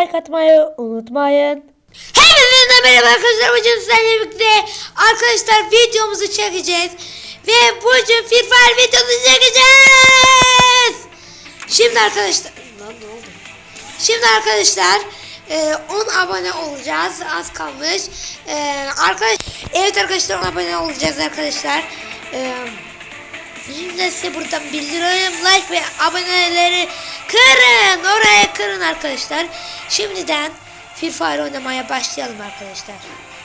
Like atmayı unutmayın. Hepinize merhaba arkadaşlar. Bugün sizlerle birlikte arkadaşlar videomuzu çekeceğiz. Ve bugün Free Fire videosu çekeceğiz. Şimdi arkadaşlar... Lan ne oldu? Şimdi arkadaşlar e, 10 abone olacağız. Az kalmış. E, arkadaş, evet arkadaşlar 10 abone olacağız arkadaşlar. E, Şimdi size buradan bildiriyorum. Like ve aboneleri kırın. Oraya kırın arkadaşlar. Şimdiden Free Fire oynamaya başlayalım arkadaşlar.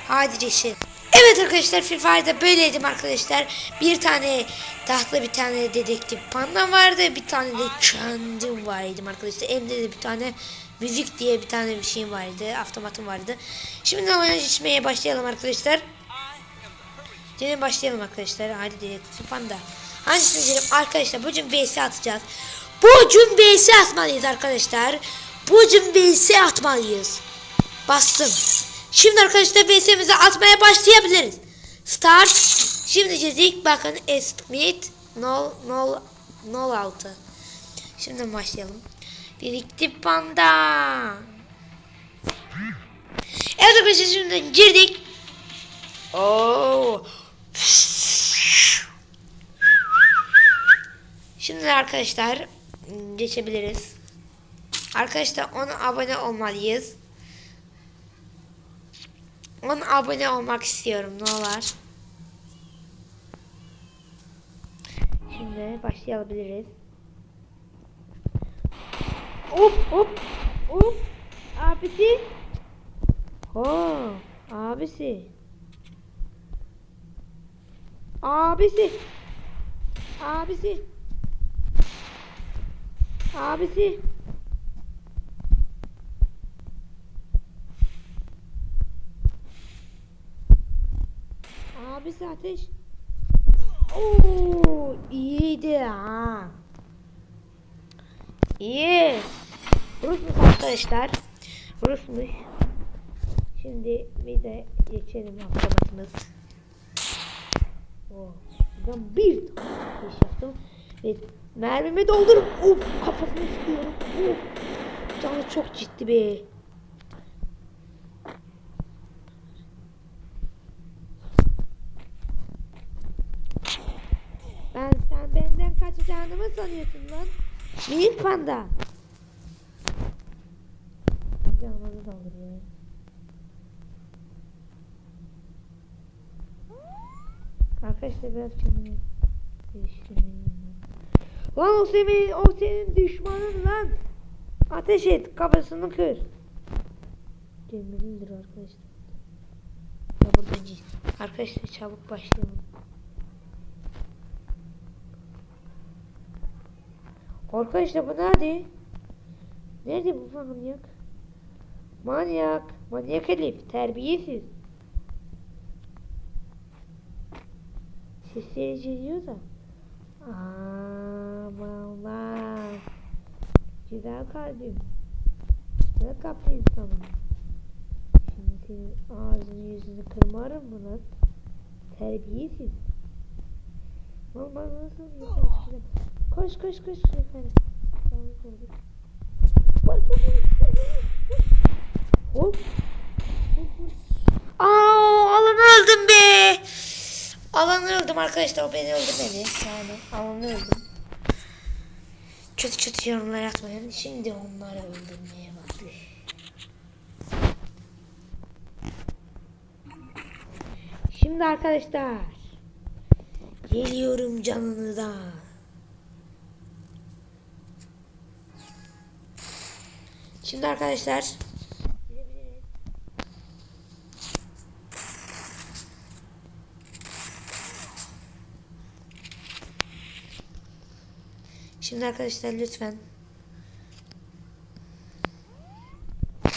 Hadi geçelim. Evet arkadaşlar Free Fire'da böyleydim arkadaşlar. Bir tane tahtlı bir tane dedektif panda vardı. Bir tane de kendim vardım arkadaşlar. Elimde de bir tane müzik diye bir tane bir şeyim vardı. Avtomatım vardı. Şimdi oyuna geçmeye başlayalım arkadaşlar. Gelin başlayalım arkadaşlar. Hadi dedektif panda. Hangisini diyelim arkadaşlar bugün VS atacağız. Bugün VS atmalıyız arkadaşlar. Bugün VS atmalıyız. Bastım. Şimdi arkadaşlar VS'mizi atmaya başlayabiliriz. Start. Şimdi dedik bakın Esmith Nol Nol Nol 6. Şimdi başlayalım. Dedektif panda. Evet arkadaşlar şimdi girdik. Oo. Şimdi arkadaşlar geçebiliriz. Arkadaşlar 10 abone olmalıyız. 10 abone olmak istiyorum ne olur. Şimdi başlayabiliriz. Hop hop hop abisi. Ho abisi. Abisi. Abisi. Abisi. Abisi ateş. Oo, iyiydi ha. İyi. Rusmuş arkadaşlar. Rusmuş. Şimdi bir de geçelim avtomatımız. Oh, ben bir iş yaptım. Ve mermimi doldurup of kafasını istiyorum. Of. Canı çok ciddi be. Ben sen benden kaçacağını mı sanıyorsun lan? Minik panda. Canımı dolduruyor. Arkadaşlar biraz kendimi geliştirmeliyim. Lan o senin, o senin düşmanın lan. Ateş et kafasını kır. Demiridir arkadaşlar. Ya burada cis. Arkadaşlar çabuk başlayalım. Arkadaşlar bu nerede? Nerede bu manyak? Manyak. Manyak Elif. Terbiyesiz. Sesleri geliyor da. Aman Güzel kalbim. Güzel kalpli insanım. Şimdi ağzını yüzünü kırmarım mı lan? Terbiyesiz. Mama nasıl yukarı Koş koş koş. Tamam koyduk. Bak bak bak. Hop. Aa, alan öldüm be. Alan öldüm arkadaşlar. O beni öldürmedi. Yani alan öldüm. Kötü kötü yorumlar atmayın. Şimdi onları öldürmeye vakti. Şimdi arkadaşlar. Geliyorum canınıza. Şimdi arkadaşlar. Şimdi arkadaşlar lütfen.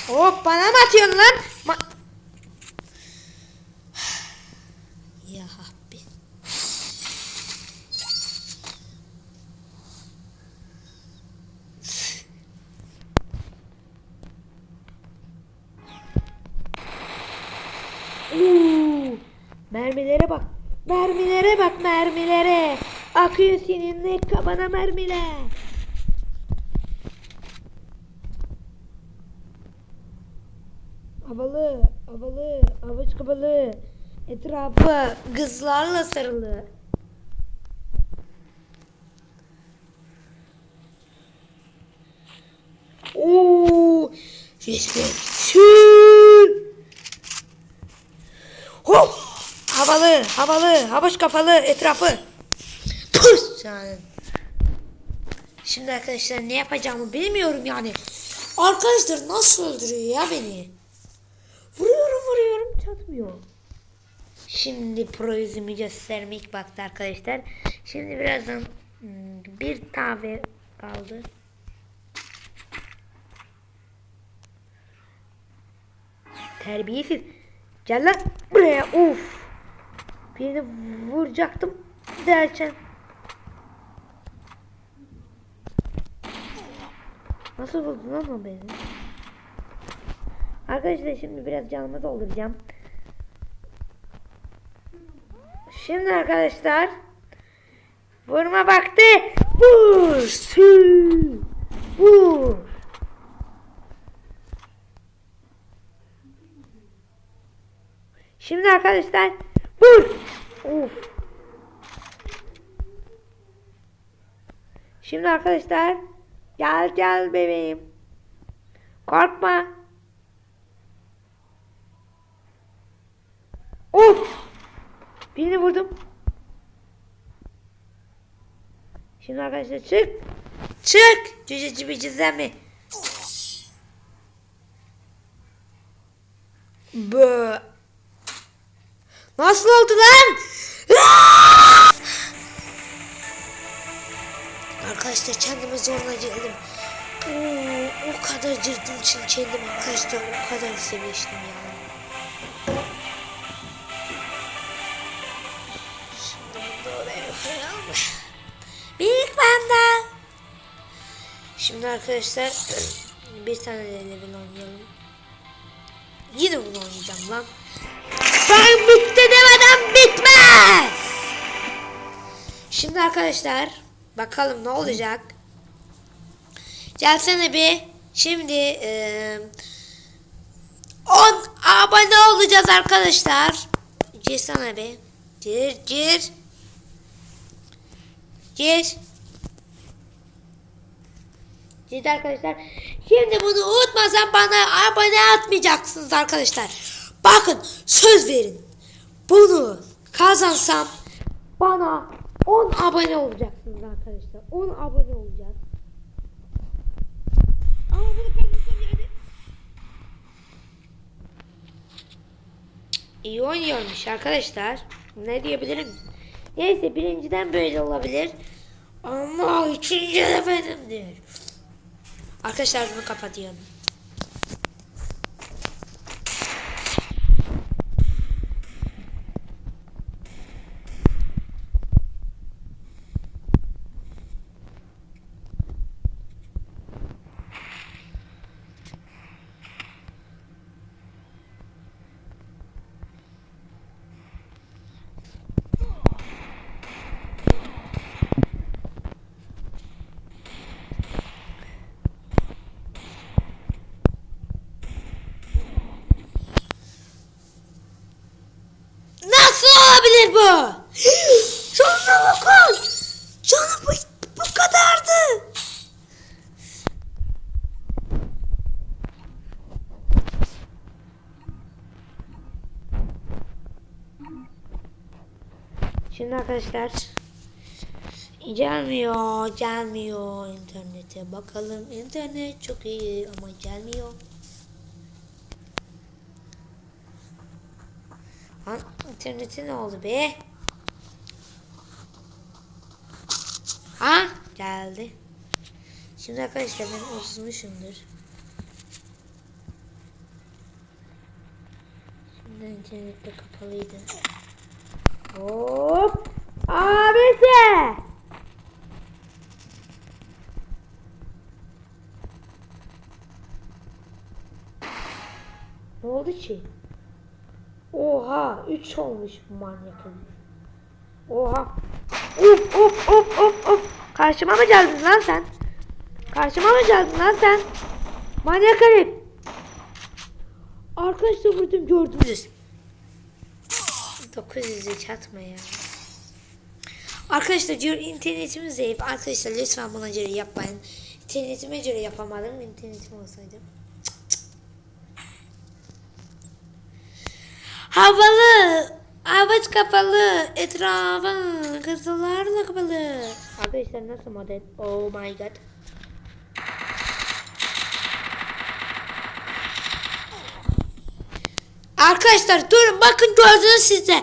Hop bana mı atıyorsun lan? Ma ya Rabbi. Mermilere bak. Mermilere bak mermilere. Akıyor seninle kabana mermiler. Havalı, havalı, avuç kapalı. Etrafı kızlarla sarılı. Oo! Sesler. Hop! Havalı, havalı, havuç kafalı etrafı. Yani. Şimdi arkadaşlar ne yapacağımı bilmiyorum yani. Arkadaşlar nasıl öldürüyor ya beni? Vuruyorum vuruyorum çatmıyor. Şimdi pro yüzümü göstermek baktı arkadaşlar. Şimdi birazdan hmm, bir tane kaldı. Terbiyesiz. Gel lan buraya. Uf. Birini vuracaktım derken. Nasıl vurdun lan o beni? Arkadaşlar şimdi biraz canımı dolduracağım. Şimdi arkadaşlar vurma baktı. Vur. Sü. Vur. Şimdi arkadaşlar vur. Uf. Şimdi arkadaşlar gel gel bebeğim. Korkma. Of. Birini vurdum. Şimdi arkadaşlar çık. Çık. Cüce cibi mi? Bö. Nasıl oldu lan? Arkadaşlar kendime zorla girdim. Oo, o kadar girdim için kendim arkadaşlar o kadar sevmiştim ya. Şimdi. Büyük panda. Şimdi arkadaşlar bir tane de level oynayalım. Yine bunu oynayacağım lan. Ben bitti demeden bitmez. Şimdi arkadaşlar bakalım ne olacak. Gelsene bir. Şimdi e, 10 abone olacağız arkadaşlar. Girsene bir. Gir gir. Gir. Gir arkadaşlar. Şimdi bunu unutmasan bana abone atmayacaksınız arkadaşlar. Bakın söz verin. Bunu kazansam 10 abone olacaksınız arkadaşlar. 10 abone olacağız. Ama bunu kazansam yani İyi oynuyormuş arkadaşlar. Ne diyebilirim? Neyse birinciden böyle olabilir. Ama üçüncü de benimdir. Arkadaşlar bunu kapatıyorum. Nasıl olabilir bu? Canına bakın. Canı bu, bu kadardı. Şimdi arkadaşlar gelmiyor, gelmiyor internete. Bakalım internet çok iyi ama gelmiyor. Lan internete ne oldu be? Ha geldi. Şimdi arkadaşlar ben uzmuşumdur. Şimdi internet de kapalıydı. Hop! Abisi! Ne oldu ki? Oha 3 olmuş bu manyakın. Oha. Uf uf uf uf uf. Karşıma mı geldin lan sen? Karşıma mı geldin lan sen? Manyak herif. Arkadaşlar vurdum gördünüz. 900'ü çatma ya. Arkadaşlar diyor internetimiz zayıf. Arkadaşlar lütfen buna göre yapmayın. İnternetime göre yapamadım. İnternetim olsaydı. Havalı. Avaç kapalı. Etrafı kızılarla kapalı. Arkadaşlar nasıl model? Oh my god. Arkadaşlar durun bakın gördünüz siz de.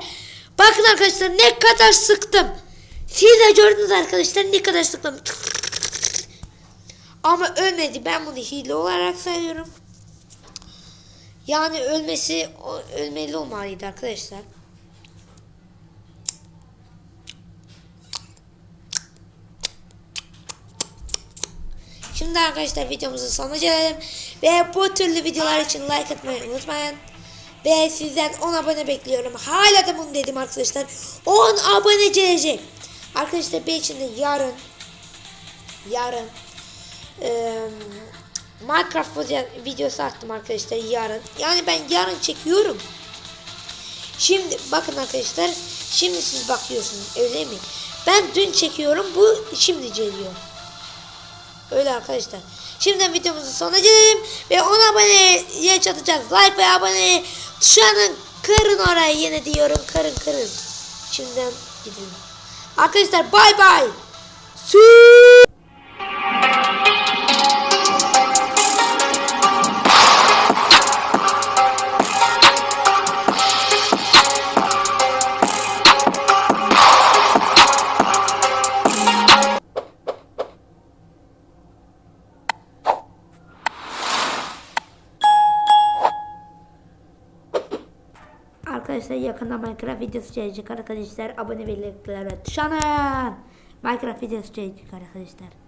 Bakın arkadaşlar ne kadar sıktım. Siz de gördünüz arkadaşlar ne kadar sıktım. Ama ölmedi. Ben bunu hile olarak sayıyorum. Yani ölmesi ölmeli olmalıydı arkadaşlar. Şimdi arkadaşlar videomuzun sonuna gelelim. Ve bu türlü videolar için like atmayı unutmayın. Ve sizden 10 abone bekliyorum. Hala da bunu dedim arkadaşlar. 10 abone gelecek. Arkadaşlar ben şimdi yarın yarın eee Minecraft video- videosu attım arkadaşlar yarın. Yani ben yarın çekiyorum. Şimdi bakın arkadaşlar. Şimdi siz bakıyorsunuz öyle mi? Ben dün çekiyorum. Bu şimdi geliyor. Öyle arkadaşlar. Şimdiden videomuzun sonuna gelelim. Ve 10 aboneye çatacağız. Like ve abone tuşlarını kırın orayı yine diyorum. Kırın kırın. Şimdiden gidelim. Arkadaşlar bay bay. Su. Yakında Minecraft videosu gelecek arkadaşlar. Abone ve like'lara. Minecraft videosu gelecek arkadaşlar.